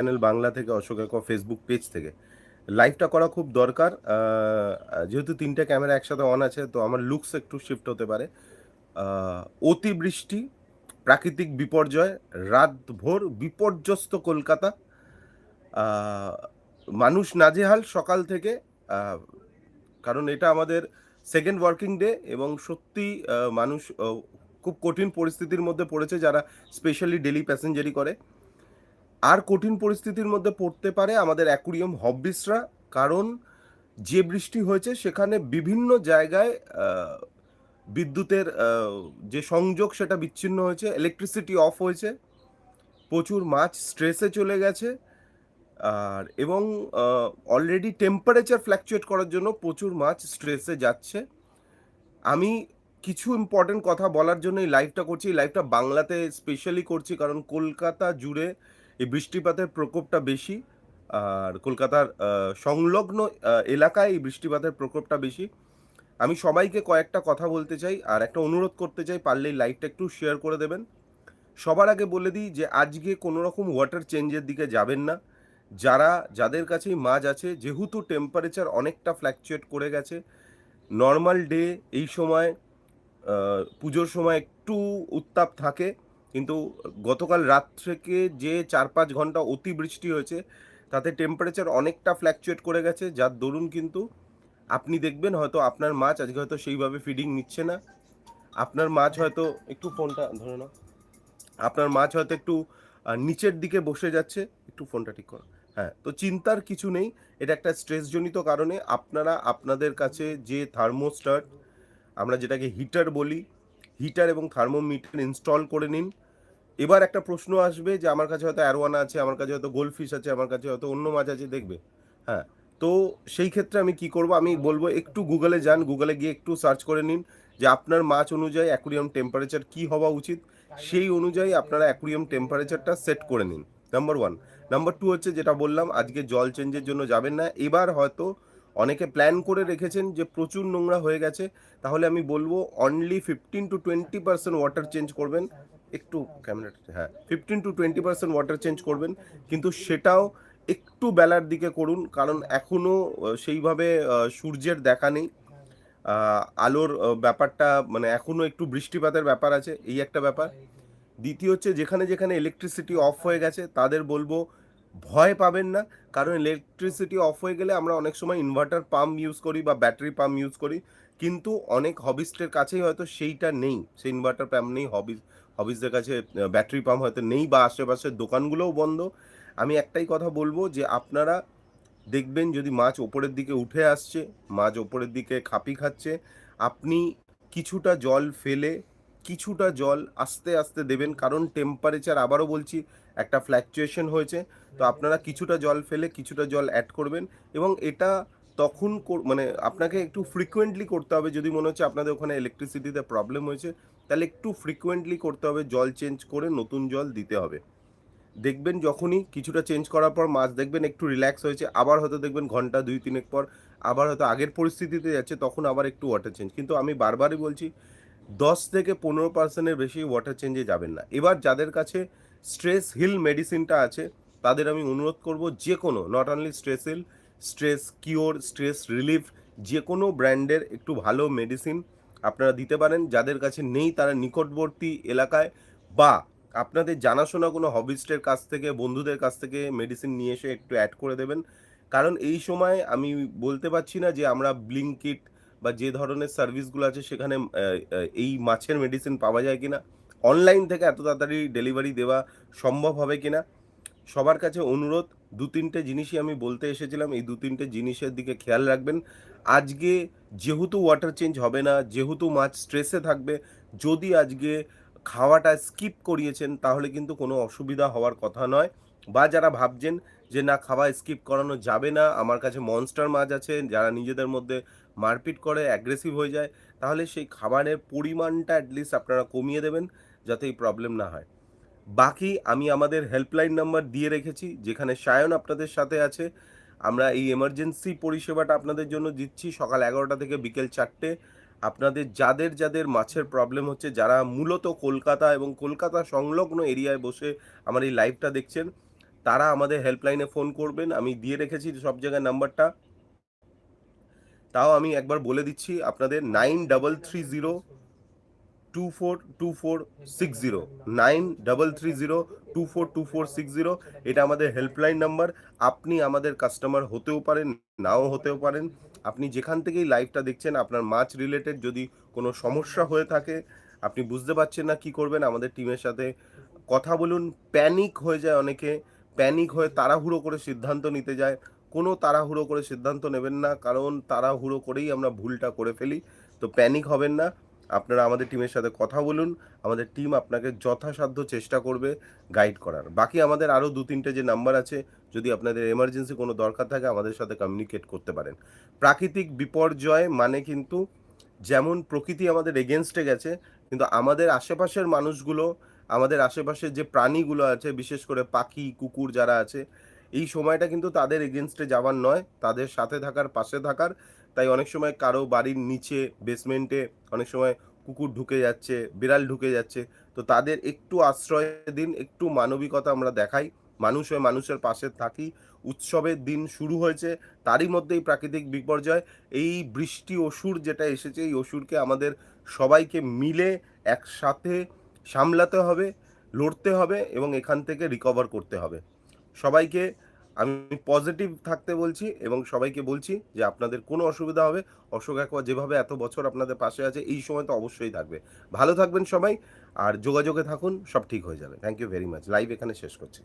Channel Bangla থেকে, অশোক এক Facebook page থেকে। লাইভটা করা খুব দরকার। যেহেতু তিনটে ক্যামেরা একসাথে অন আছে, তো আমার লুকস একটু শিফট হতে পারে। অতিবৃষ্টি, প্রাকৃতিক বিপর্যয়, রাতভর বিপর্যস্ত কলকাতা। মানুষ নাজেহাল সকাল থেকে। কারণ এটা আমাদের সেকেন্ড ওয়ার্কিং ডে এবং সত্যি মানুষ খুব কঠিন পরিস্থিতির মধ্যে পড়েছে যারা স্পেশালি ডেলি প্যাসেঞ্জারি করে। আর কঠিন পরিস্থিতির মধ্যে পড়তে পারে আমাদের অ্যাকুরিয়াম হববিসরা, কারণ যে বৃষ্টি হয়েছে সেখানে বিভিন্ন জায়গায় বিদ্যুতের যে সংযোগ সেটা বিচ্ছিন্ন হয়েছে ইলেকট্রিসিটি অফ হয়েছে, প্রচুর মাছ স্ট্রেসে চলে গেছে, আর এবং অলরেডি টেম্পারেচার ফ্ল্যাকচুয়েট করার জন্য প্রচুর মাছ স্ট্রেসে যাচ্ছে। আমি কিছু ইম্পর্টেন্ট কথা বলার জন্য এই লাইভটা করছি, এই লাইভটা বাংলাতে স্পেশালি করছি, কারণ কলকাতা জুড়ে এই বৃষ্টিপাতের প্রকোপটা বেশি, আর কলকাতার সংলগ্ন এলাকায় এই বৃষ্টিপাতের প্রকোপটা বেশি। আমি সবাইকে কয়েকটা কথা বলতে চাই, আর একটা অনুরোধ করতে চাই, পারলে লাইভটা একটু শেয়ার করে দেবেন। সবার আগে বলে দিই যে, আজকে কোনো রকম ওয়াটার চেঞ্জের দিকে যাবেন না। যারা, যাদের কাছেই মাছ আছে, যেহেতু টেম্পারেচার অনেকটা ফ্ল্যাকচুয়েট করে গেছে নর্মাল ডে এই সময় পুজোর সময় একটু উত্তাপ থাকে। কিন্তু গতকাল রাত থেকে যে চার পাঁচ ঘণ্টা অতিবৃষ্টি হয়েছে, তাতে টেম্পারেচার অনেকটা ফ্ল্যাকচুয়েট করে গেছে। যার দরুন কিন্তু আপনি দেখবেন হয়তো আপনার মাছ, আজকে হয়তো সেইভাবে ফিডিং নিচ্ছে না। আপনার মাছ হয়তো একটু ফোনটা, ধরে নাও। আপনার মাছ হয়তো একটু নিচের দিকে বসে যাচ্ছে। একটু ফোনটা ঠিক করো। হ্যাঁ তো চিন্তার কিছু নেই। এটা একটা স্ট্রেসজনিত কারণে আপনারা, আপনাদের কাছে যে থার্মোস্টাট আমরা যেটাকে হিটার বলি হিটার এবং থার্মোমিটার ইনস্টল করে নিন। এবার একটা প্রশ্ন আসবে যে আমার কাছে হয়তো অ্যারোয়ানা আছে, আমার কাছে হয়তো গোল্ডফিশ আছে, আমার কাছে হয়তো অন্য মাছ আছে, দেখবে? হ্যাঁ তো সেই ক্ষেত্রে আমি কি করব? আমি বলব একটু গুগলে যান, গুগলে গিয়ে একটু সার্চ করে নিন যে আপনার মাছ অনুযায়ী অ্যাকুরিয়াম টেম্পারেচার কি হওয়া উচিত। সেই অনুযায়ী আপনারা অ্যাকুরিয়াম টেম্পারেচারটা সেট করে নিন। Number one. নাম্বার টু হচ্ছে যেটা বললাম, আজকে জল চেঞ্জের জন্য যাবেন না। এবার হয়তো অনেকে প্ল্যান করে রেখেছেন যে প্রচুর নোংরা হয়ে গেছে, তাহলে আমি বলব only fifteen to twenty percent water change করবেন। একটু ক্যামেরাটা হ্যাঁ fifteen to twenty percent water change করবেন। কিন্তু সেটাও একটু বেলার দিকে করুন, কারণ এখনও সেইভাবে সূর্যের দেখা নেই। আলোর ব্যাপারটা মানে এখনও একটু বৃষ্টিপাতের ব্যাপার আছে, এই একটা ব্যাপার। দ্বিতীয় হচ্ছে যেখানে যেখানে ইলেকট্রিসিটি অফ হয়ে গেছে, তাদের বলব ভয় পাবেন না, কারণ ইলেকট্রিসিটি অফ হয়ে গেলে আমরা অনেক সময় ইনভার্টার পাম্প ইউজ করি বা ব্যাটারি পাম্প ইউজ করি, কিন্তু অনেক হবিস্টের কাছেই হয়তো সেইটা নেই, সেই ইনভার্টার পাম্প নেই হবি হবিসদের কাছে ব্যাটারি পাম্প হয়তো নেই বা আশেপাশের দোকানগুলোও বন্ধ। আমি একটাই কথা বলব যে আপনারা দেখবেন যদি মাছ ওপরের দিকে উঠে আসছে, মাছ ওপরের দিকে খাপি খাচ্ছে, আপনি কিছুটা জল ফেলে কিছুটা জল আস্তে আস্তে দেবেন, কারণ টেম্পারেচার আবারও বলছি একটা ফ্ল্যাকচুয়েশন হয়েছে। তো আপনারা কিছুটা জল ফেলে কিছুটা জল অ্যাড করবেন এবং এটা তখন মানে আপনাকে একটু ফ্রিকোয়েন্টলি করতে হবে। যদি মনে হচ্ছে আপনাদের ওখানে ইলেকট্রিসিটিতে প্রবলেম হয়েছে, তাহলে একটু ফ্রিকোয়েন্টলি করতে হবে। জল চেঞ্জ করে নতুন জল দিতে হবে। দেখবেন যখনই কিছুটা চেঞ্জ করার পর মাছ দেখবেন একটু রিল্যাক্স হয়েছে, আবার হয়তো দেখবেন ঘণ্টা দুই তিনেক পর, আবার হয়তো আগের পরিস্থিতিতে যাচ্ছে, তখন আবার একটু ওয়াটার চেঞ্জ কিন্তু আমি বারবারই বলছি দশ থেকে পনেরো পার্সেন্টের বেশি ওয়াটার চেঞ্জে যাবেন না। এবার যাদের কাছে স্ট্রেস হিল মেডিসিনটা আছে, তাদের আমি অনুরোধ করব যে কোনো not only stress heal stress cure stress relief যে কোনো ব্র্যান্ডের একটু ভালো মেডিসিন আপনারা দিতে পারেন। যাদের কাছে নেই তারা নিকটবর্তী এলাকায় বা আপনাদের জানাশোনা কোনো হবিস্টের কাছ থেকে, বন্ধুদের কাছ থেকে মেডিসিন নিয়ে এসে একটু অ্যাড করে দেবেন। কারণ এই সময় আমি বলতে পারছি না যে আমরা ব্লিঙ্কিট বা যে ধরনের সার্ভিসগুলো আছে সেখানে এই মাছের মেডিসিন পাওয়া যায় কিনা অনলাইন থেকে এত তাড়াতাড়ি ডেলিভারি দেওয়া সম্ভব হবে কিনা, সবার কাছে অনুরোধ, দু তিনটে জিনিসই আমি বলতে এসেছিলাম, এই দু তিনটে জিনিসের দিকে খেয়াল রাখবেন। আজকে যেহেতু ওয়াটার চেঞ্জ হবে না, যেহেতু মাছ স্ট্রেসে থাকবে, যদি আজকে খাওয়াটা স্কিপ করিয়েছেন, তাহলে কিন্তু কোনো অসুবিধা হওয়ার কথা নয়। বা যারা ভাবছেন যে না, খাওয়া স্কিপ করানো যাবে না, আমার কাছে মনস্টার মাছ আছে, যারা নিজেদের মধ্যে মারপিট করে অ্যাগ্রেসিভ হয়ে যায়, তাহলে সেই খাবারের পরিমাণটা অ্যাটলিস্ট আপনারা কমিয়ে দেবেন, যাতে এই প্রবলেম না হয়। বাকি আমি আমাদের হেল্পলাইন নাম্বার দিয়ে রেখেছি, যেখানে সায়ন আপনাদের সাথে আছে। আমরা এই এমার্জেন্সি পরিষেবাটা আপনাদের জন্য দিচ্ছি, সকাল এগারোটা থেকে বিকেল চারটে। আপনাদের যাদের যাদের মাছের প্রবলেম হচ্ছে, যারা মূলত কলকাতা এবং কলকাতা সংলগ্ন এরিয়ায় বসে আমার এই লাইভটা দেখছেন তারা আমাদের হেল্পলাইনে ফোন করবেন, আমি দিয়ে রেখেছি সব জায়গায় নাম্বারটা তাও আমি একবার বলে দিচ্ছি, আপনাদের nine double three zero two four two four six zero nine double three zero two four two four six zero এটা আমাদের হেল্পলাইন নাম্বার আপনি আমাদের কাস্টমার হতেও পারেন, নাও হতেও পারেন। আপনি যেখান থেকেই লাইভটা দেখছেন, আপনার মাছ রিলেটেড যদি কোনো সমস্যা হয়ে থাকে, আপনি বুঝতে পারছেন না কি করবেন, আমাদের টিমের সাথে কথা বলুন। প্যানিক হয়ে যায় অনেকে। প্যানিক হয়ে তাড়াহুড়ো করে সিদ্ধান্ত নিতে যায়। কোনো তাড়াহুড়ো করে সিদ্ধান্ত নেবেন না, কারণ তাড়াহুড়ো করেই আমরা ভুলটা করে ফেলি। তো প্যানিক হবেন না। আপনারা আমাদের টিমের সাথে কথা বলুন। আমাদের টিম আপনাকে যথাসাধ্য চেষ্টা করবে গাইড করার। বাকি আমাদের আরও দু তিনটে যে নাম্বার আছে, যদি আপনাদের এমার্জেন্সি কোনো দরকার থাকে, আমাদের সাথে কমিউনিকেট করতে পারেন। প্রাকৃতিক বিপর্যয় মানে কিন্তু যেমন প্রকৃতি আমাদের এগেনস্টে গেছে, কিন্তু আমাদের আশেপাশের মানুষগুলো আমাদের আশেপাশে যে প্রাণীগুলো আছে, বিশেষ করে পাখি, কুকুর যারা আছে, এই সময়টা কিন্তু তাদের এগেনস্টে যাওয়ার নয়। তাদের সাথে থাকার, পাশে থাকার। তাই অনেক সময় কারও বাড়ির নিচে বেসমেন্টে অনেক সময় কুকুর ঢুকে যাচ্ছে, বিড়াল ঢুকে যাচ্ছে। তো তাদের একটু আশ্রয় দিন, একটু মানবিকতা আমরা দেখাই। মানুষ হয়ে মানুষের পাশে থাকি। উৎসবের দিন শুরু হয়েছে, তারই মধ্যেই প্রাকৃতিক বিপর্যয়। এই বৃষ্টি, অসুর যেটা এসেছে, এই অসুরকে আমাদের সবাইকে মিলে একসাথে সামলাতে হবে, লড়তে হবে এবং এখান থেকে রিকভার করতে হবে। সবাইকে আমি পজিটিভ থাকতে বলছি এবং সবাইকে বলছি যে আপনাদের কোনো অসুবিধা হবে। অশোক একবার যেভাবে এত বছর আপনাদের পাশে আছে, এই সময় তো অবশ্যই থাকবে। ভালো থাকবেন সবাই, আর যোগাযোগে থাকুন, সব ঠিক হয়ে যাবে। Thank you very much live এখানে শেষ করছি।